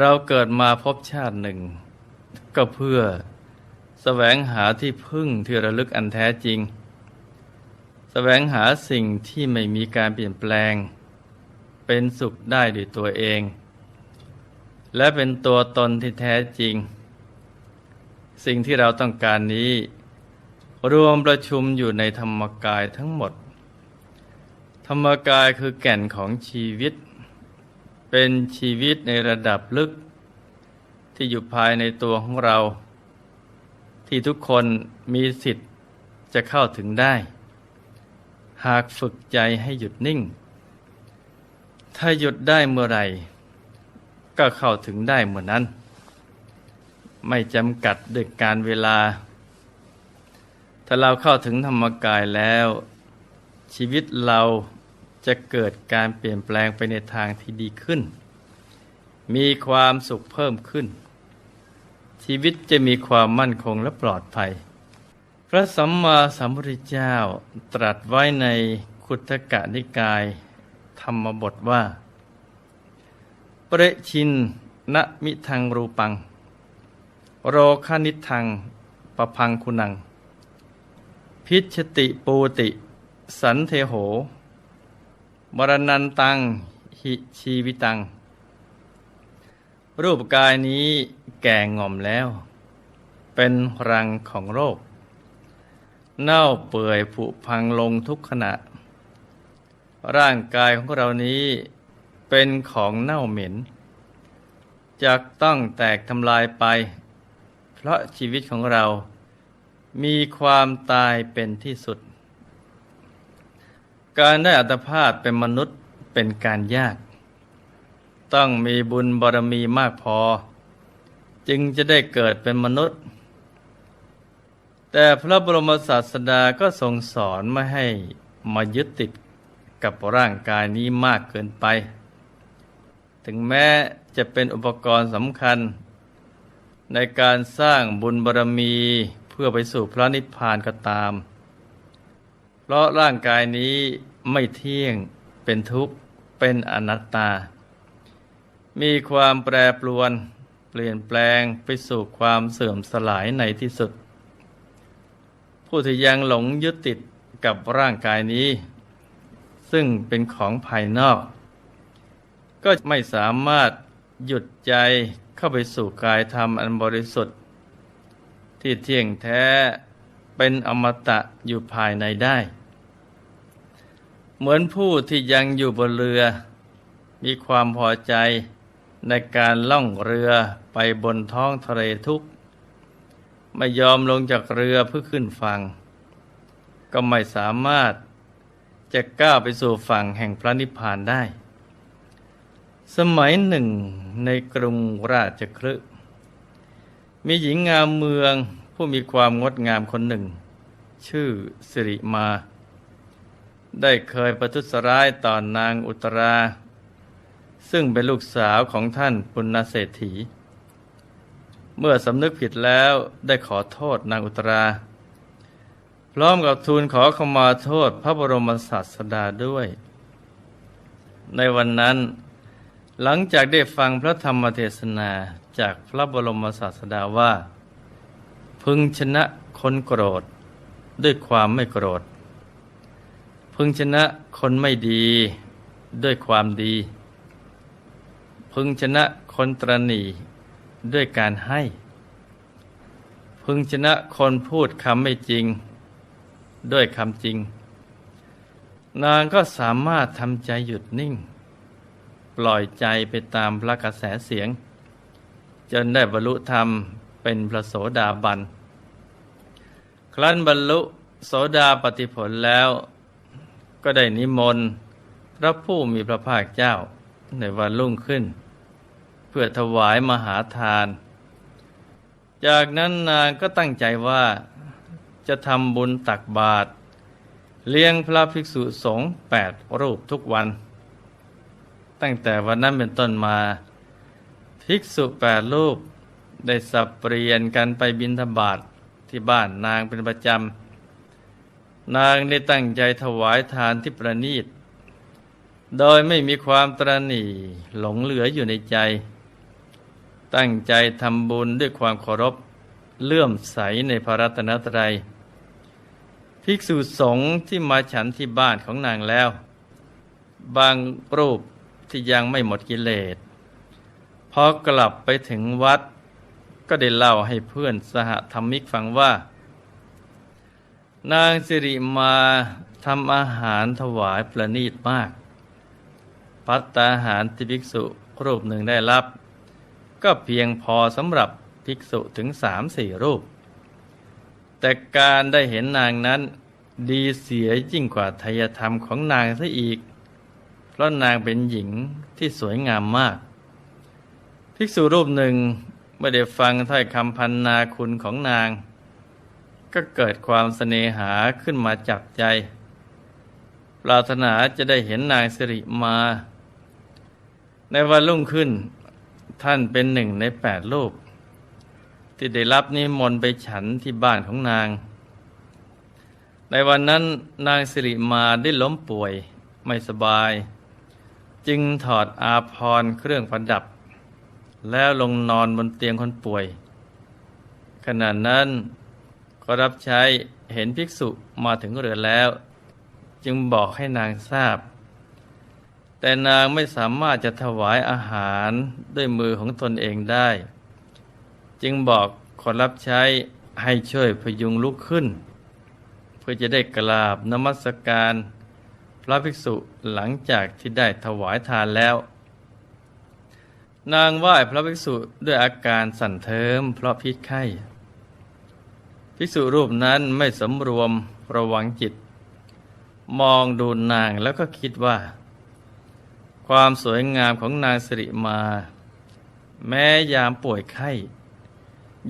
เราเกิดมาพบชาติหนึ่ง ก็เพื่อแสวงหาที่พึ่งที่ระลึกอันแท้จริงแสวงหาสิ่งที่ไม่มีการเปลี่ยนแปลง เป็นสุขได้ด้วยตัวเอง และเป็นตัวตนที่แท้จริง สิ่งที่เราต้องการนี้ รวมประชุมอยู่ในธรรมกายทั้งหมด ธรรมกายคือแก่นของชีวิต เป็นชีวิตในระดับลึก ที่อยู่ภายในตัวของเรา ที่ทุกคนมีสิทธิ์จะเข้าถึงได้ หากฝึกใจให้หยุดนิ่ง ถ้าหยุดได้เมื่อไหร่ ก็เข้าถึงได้เมื่อนั้น ไม่จำกัดด้วยการเวลา ถ้าเราเข้าถึงธรรมกายแล้ว ชีวิตเรา จะเกิดการเปลี่ยนแปลงไปในทางที่ดีขึ้น มีความสุขเพิ่มขึ้น ชีวิตจะมีความมั่นคงและปลอดภัย พระสัมมาสัมพุทธเจ้าตรัสไว้ในคุตกะนิกาย ธรรมบทว่า เปรชินนะมิทังรูปัง โรคานิทังปะพังคุณัง พิชติปูติ สันเทโห มรณันตังหิชีวิตัง รูปกายนี้แก่ง่อมแล้ว เป็นรังของโรค เน่าเปื่อยผุพังลงทุกขณะ ร่างกายของเรานี้เป็นของเน่าเหม็นจะต้องแตกทำลายไป เพราะชีวิตของเรามีความตายเป็นที่สุด การได้อัตภาพเป็นมนุษย์เป็นการยาก ต้องมีบุญบารมีมากพอ จึงจะได้เกิดเป็นมนุษย์ แต่พระบรมศาสดาก็ทรงสอนไม่ให้มายึดติดกับร่างกายนี้มากเกินไป ถึงแม้จะเป็นอุปกรณ์สำคัญ ในการสร้างบุญบารมีเพื่อไปสู่พระนิพพานก็ตาม เพราะร่างกายนี้ไม่เที่ยงเป็นทุกข์ เป็นอนัตตา มีความแปรปรวน เปลี่ยนแปลงไปสู่ความเสื่อมสลายในที่สุด ผู้ที่ยังหลงยึดติดกับร่างกายนี้ ซึ่งเป็นของภายนอก ก็ไม่สามารถหยุดใจเข้าไปสู่กายธรรมอันบริสุทธิ์ ที่เที่ยงแท้เป็นอมตะอยู่ภายในได้ เหมือนผู้ที่ยังอยู่บนเรือ มีความพอใจในการล่องเรือไปบนท้องทะเลทุกข์ไม่ยอมลงจากเรือเพื่อขึ้นฝั่งก็ไม่สามารถจะก้าวไปสู่ฝั่งแห่งพระนิพพานได้ สมัยหนึ่งในกรุงราชคฤห์มีหญิงงามเมืองผู้มีความงดงามคนหนึ่ง ชื่อสิริมา ได้เคยประทุษร้ายต่อนนางอุตรา ซึ่งเป็นลูกสาวของท่านปุณณเศรษฐี เมื่อสำนึกผิดแล้วได้ขอโทษนางอุตรา พร้อมกับทูลขอขมาโทษพระบรมศาสดาด้วย ในวันนั้นหลังจากได้ฟังพระธรรมเทศนาจากพระบรมศาสดาว่า พึงชนะคนโกรธด้วยความไม่โกรธ พึงชนะคนไม่ดีด้วยความดี พึงชนะคนตรณีด้วยการให้ พึงชนะคนพูดคำไม่จริง ด้วยคำจริง นางก็สามารถทำใจหยุดนิ่ง ปล่อยใจไปตามพระกระแสเสียง จนได้บรรลุธรรมเป็นพระโสดาบัน ครั้นบรรลุโสดาปฏิผลแล้ว ก็ได้นิมนต์พระผู้มีพระภาคเจ้าในวันรุ่งขึ้น เพื่อถวายมหาทาน จากนั้นนางก็ตั้งใจว่าจะทำบุญตักบาตรเลี้ยงพระภิกษุสงฆ์แปดรูปทุกวัน ตั้งแต่วันนั้นเป็นต้นมา ภิกษุแปดรูปได้สับเปลี่ยนกันไปบิณฑบาตที่บ้านนางเป็นประจำ นางได้ตั้งใจถวายทานที่ประณีต โดยไม่มีความตรณีหลงเหลืออยู่ในใจ ตั้งใจทำบุญด้วยความเคารพเลื่อมใสในพระรัตนตรัย ภิกษุสงฆ์ที่มาฉันที่บ้านของนางแล้ว บางรูปที่ยังไม่หมดกิเลสพอกลับไปถึงวัดก็ได้เล่าให้เพื่อนสหธรรมิกฟังว่า นางสิริมาทำอาหารถวายประณีตมาก พัตตาหารที่ภิกษุรูปหนึ่งได้รับ ก็เพียงพอสำหรับภิกษุถึงสามสี่รูป แต่การได้เห็นนางนั้นดีเสียยิ่งกว่าทายธรรมของนางซะอีก เพราะนางเป็นหญิงที่สวยงามมาก ภิกษุรูปหนึ่งไม่ได้ฟังถ้อยคำพันนาคุณของนาง ก็เกิดความเสน่หาขึ้นมาจับใจ ปรารถนาจะได้เห็นนางสิริมา ในวันรุ่งขึ้นท่านเป็นหนึ่งในแปดรูปที่ได้รับนิมนต์ไปฉันที่บ้านของนาง ในวันนั้นนางสิริมาได้ล้มป่วยไม่สบาย จึงถอดอาภรเครื่องประดับ แล้วลงนอนบนเตียงคนป่วย ขณะนั้น ก็รับใช้เห็นภิกษุมาถึงเรือนแล้ว จึงบอกให้นางทราบ แต่นางไม่สามารถจะถวายอาหารด้วยมือของตนเองได้ จึงบอกคนรับใช้ให้ช่วยพยุงลุกขึ้น เพื่อจะได้กราบนมัสการพระภิกษุหลังจากที่ได้ถวายทานแล้ว นางไหว้พระภิกษุด้วยอาการสั่นเทิมเพราะพิษไข้ ภิกษุรูปนั้นไม่สำรวมระวังจิต มองดูนางแล้วก็คิดว่า ความสวยงามของนางสิริมา แม้ยามป่วยไข้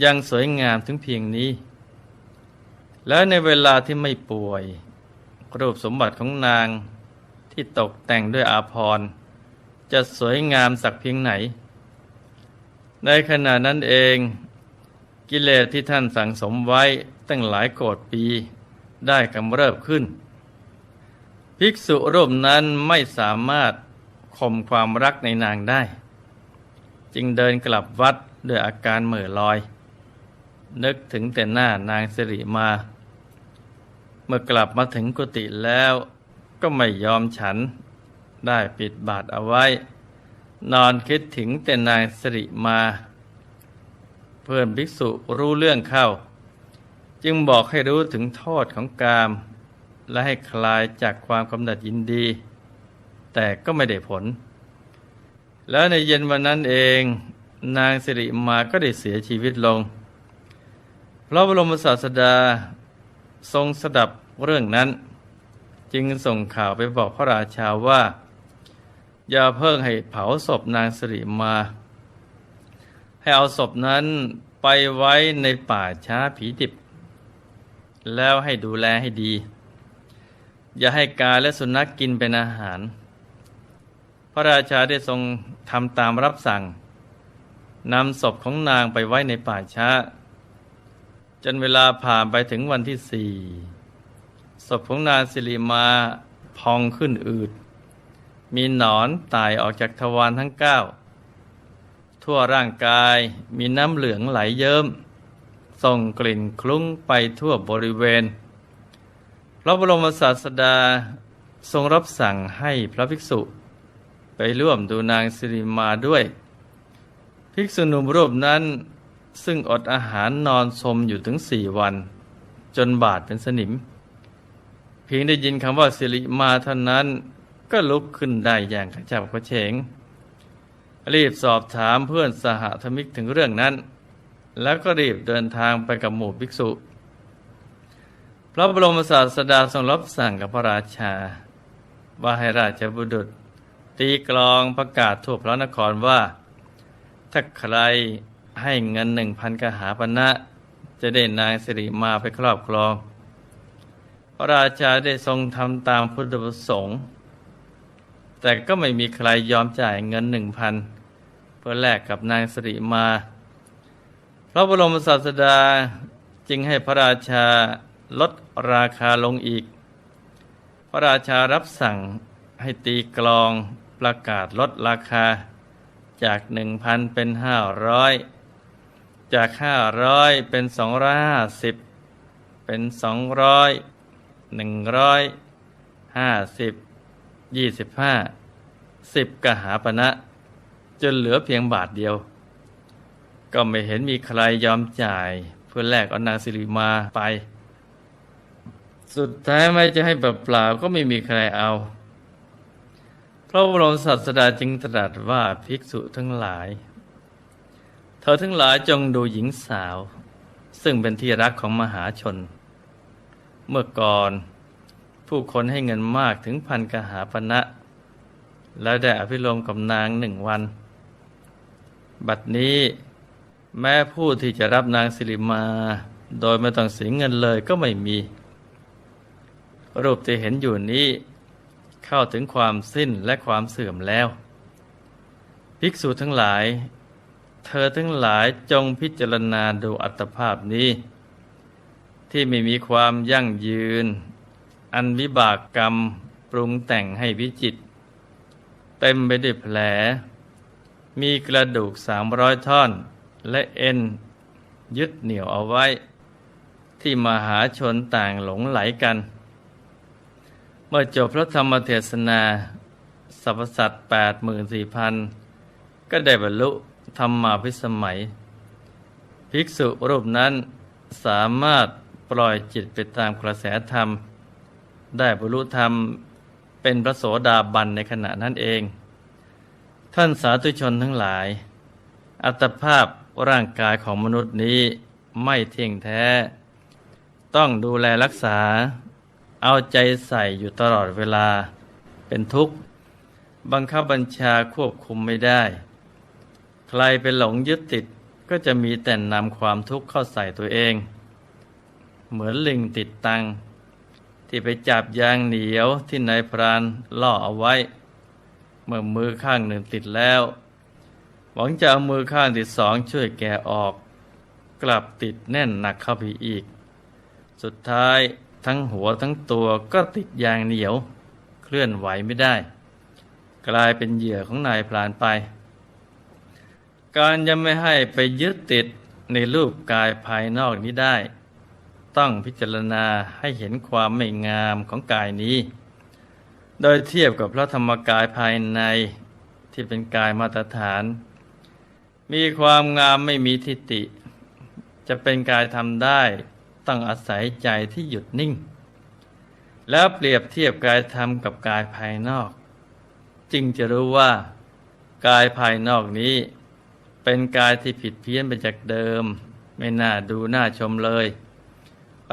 ยังสวยงามถึงเพียงนี้ แล้วในเวลาที่ไม่ป่วย รูปสมบัติของนางที่ตกแต่งด้วยอาภรณ์จะสวยงามสักเพียงไหน ในขณะนั้นเอง กิเลสที่ท่านสั่งสมไว้ตั้งหลายโกรธปีได้กำเริบขึ้น ภิกษุรูปนั้นไม่สามารถข่มความรักในนางได้ จึงเดินกลับวัดด้วยอาการเหม่อลอย นึกถึงแต่หน้านางสิริมา เมื่อกลับมาถึงกุฏิแล้วก็ไม่ยอมฉันได้ปิดบาทเอาไว้ นอนคิดถึงแต่นางสิริมา เพื่อนภิกษุรู้เรื่องเข้า จึงบอกให้รู้ถึงโทษของกาม และให้คลายจากความกำหนัดยินดี แต่ก็ไม่ได้ผล แล้วในเย็นวันนั้นเองนางสิริมาก็ได้เสียชีวิตลง พระบรมศาสดาทรงสดับเรื่องนั้น จึงส่งข่าวไปบอกพระราชาว่า อย่าเพิ่งให้เผาศพนางสิริมา ให้เอาศพนั้น ไปไว้ในป่าช้าผีดิบ แล้วให้ดูแลให้ดี อย่าให้กาและสุนัขกกินเป็นอาหาร พระราชาได้ทรงทำตามรับสั่งนำศพของนางไปไว้ในป่าช้า จนเวลาผ่านไปถึงวันที่สี่ศพของนางสิริมาพองขึ้นอืด มีหนอนตายออกจากทวารทั้งเก้า ทั่วร่างกายมีน้ำเหลืองไหลเยิ้มส่งกลิ่นคลุ้งไปทั่วบริเวณพระบรมศาสดาทรงรับสั่งให้พระภิกษุ ไปร่วมดูนางสิริมาด้วย ภิกษุหนุ่มรูปนั้นซึ่งอดอาหารนอนสมอยู่ถึงสี่วัน จนบาดเป็นสนิม เพียงได้ยินคำว่าสิริมาเท่านั้นก็ลุกขึ้นได้อย่างกระฉับกระเฉง รีบสอบถามเพื่อนสหธมิกถึงเรื่องนั้น แล้วก็รีบเดินทางไปกับหมู่ภิกษุ พระบรมศาสดาทรงรับสั่งกับพระราชา ว่าให้ราชบุตรตีกลองประกาศทั่วพระนครว่า ถ้าใครให้เงินหนึ่งพันกหาปณะจะได้นางสิริมาไปครอบครอง พระราชาได้ทรงทำตามพุทธประสงค์ แต่ก็ไม่มีใครยอมจ่ายเงินหนึ่งพัน พื่อแลกกับนางสิริมา พระบรมศาสดาจึงให้พระราชาลดราคาลงอีก พระราชารับสั่งให้ตีกลองประกาศลดราคาจากหนึ่งพันเป็นห้าร้อยจากห้าร้อยเป็นสองร้อยห้าสิบเป็นสองร้อยหนึ่งร้อยห้าสิบยี่สิบห้าสิบกหาปณะ จนเหลือเพียงบาทเดียว ก็ไม่เห็นมีใครยอมจ่าย เพื่อแลกเอานางสิริมาไป สุดท้ายไม่จะให้แบบเปล่าก็ไม่มีใครเอา พระบรมศาสดาจึงตรัสว่าภิกษุทั้งหลาย เธอทั้งหลายจงดูหญิงสาว ซึ่งเป็นที่รักของมหาชน เมื่อก่อนผู้คนให้เงินมากถึงพันกหาปณะแล้วได้อภิรมกับนางหนึ่งวัน บัดนี้แม้ผู้ที่จะรับนางสิริมา โดยไม่ต้องเสียเงินเลยก็ไม่มี รูปที่เห็นอยู่นี้ เข้าถึงความสิ้นและความเสื่อมแล้ว ภิกษุทั้งหลาย เธอทั้งหลายจงพิจารณาดูอัตภาพนี้ ที่ไม่มีความยั่งยืน อันวิบากกรรมปรุงแต่งให้วิจิต เต็มไปด้วยแผล มีกระดูกสามร้อยท่อน และเอ็น ยึดเหนี่ยวเอาไว้ ที่มหาชนต่างหลงไหลกัน เมื่อจบพระธรรมเทศนาสรรพสัตว์แปดหมื่นสี่พันก็ได้บรรลุธรรมาพิสมัย ภิกษุรูปนั้นสามารถปล่อยจิตไปตามกระแสธรรม ได้บรรลุธรรมเป็นพระโสดาบันในขณะนั้นเอง ท่านสาธุชนทั้งหลาย อัตภาพร่างกายของมนุษย์นี้ไม่เที่ยงแท้ ต้องดูแลรักษา เอาใจใส่อยู่ตลอดเวลา เป็นทุกข์ บังคับบัญชาควบคุมไม่ได้ ใครเป็นหลงยึดติดก็จะมีแต่นำความทุกข์เข้าใส่ตัวเอง เหมือนลิงติดตัง ที่ไปจับยางเหนียวที่นายพรานล่อเอาไว้ เมื่อมือข้างหนึ่งติดแล้ว หวังจะเอามือข้างที่สองช่วยแกออก กลับติดแน่นหนักเข้าไปอีก สุดท้ายทั้งหัวทั้งตัวก็ติดยางเหนียว เคลื่อนไหวไม่ได้ กลายเป็นเหยื่อของนายพรานไป การยังไม่ให้ไปยึดติดในรูปกายภายนอกนี้ได้ ต้องพิจารณาให้เห็นความไม่งามของกายนี้ โดยเทียบกับพระธรรมกายภายในที่เป็นกายมาตรฐาน มีความงามไม่มีทิฏฐิจะเป็นกายทำได้ต้องอาศัยใจที่หยุดนิ่ง แล้วเปรียบเทียบกายธรรมกับกายภายนอก จึงจะรู้ว่า กายภายนอกนี้ เป็นกายที่ผิดเพี้ยนไปจากเดิม ไม่น่าดูน่าชมเลย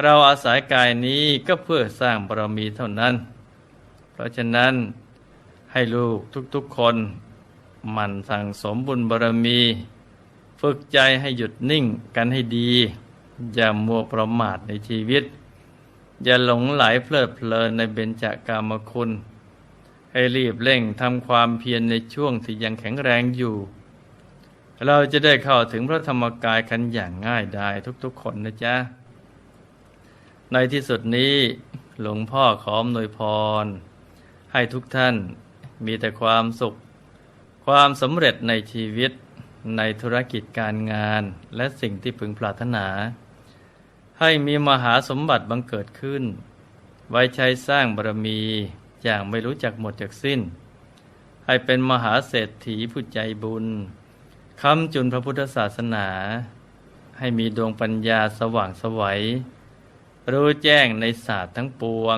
เราอาศัยกายนี้ก็เพื่อสร้างบารมีเท่านั้น เพราะฉะนั้นให้ลูกทุกๆคนหมั่นสั่งสมบุญบารมี ฝึกใจให้หยุดนิ่งกันให้ดี อย่ามัวประมาทในชีวิต อย่าหลงไหลเพลิดเพลินในเบญจากามคุณ ให้รีบเร่งทำความเพียรในช่วงที่ยังแข็งแรงอยู่ เราจะได้เข้าถึงพระธรรมกายกันอย่างง่ายดายทุกๆคนนะจ๊ะ ในที่สุดนี้หลวงพ่อขออำนวยพร ให้ทุกท่านมีแต่ความสุข ความสำเร็จในชีวิต ในธุรกิจการงานและสิ่งที่พึงปรารถนา ให้มีมหาสมบัติบังเกิดขึ้น ไว้ใช้สร้างบารมีอย่างไม่รู้จักหมดจากสิ้น ให้เป็นมหาเศรษฐีผู้ใจบุญคำจุนพระพุทธศาสนา ให้มีดวงปัญญาสว่างสวัย รู้แจ้งในศาสตร์ทั้งปวง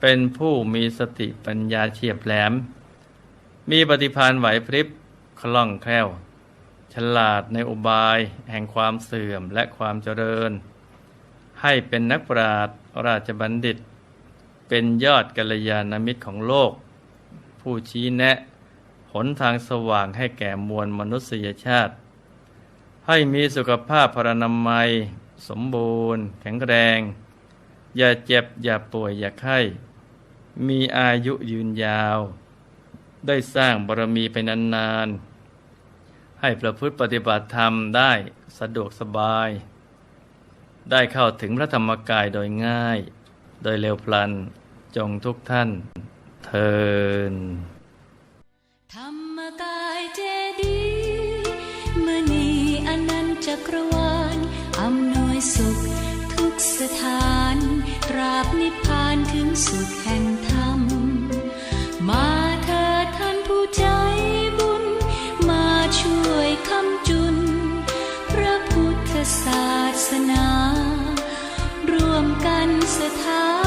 เป็นผู้มีสติปัญญาเฉียบแหลม มีปฏิภาณไหวพริบคล่องแคล่ว ฉลาดในอุบาย แห่งความเสื่อมและความเจริญ ให้เป็นนักปราชญ์ราชบัณฑิต เป็นยอดกัลยาณมิตรของโลก ผู้ชี้แนะหนทางสว่างให้แก่มวลมนุษยชาติ ให้มีสุขภาพพรรณนามัย สมบูรณ์ แข็งแรง อย่าเจ็บ อย่าป่วย อย่าไข้ มีอายุยืนยาว ได้สร้างบารมีไปนานๆ ให้ประพฤติปฏิบัติธรรมได้สะดวกสบาย ได้เข้าถึงพระธรรมกายโดยง่าย โดยเร็วพลันจงทุกท่านเทินธรรมกายเจดีมณีอนันตจักรวาลอำนวยสุขทุกสถาน ตราบนิพพานถึงสุขแห่ง ใจบุญ มาช่วยคำจุน พระพุทธศาสนา ร่วมกันสถา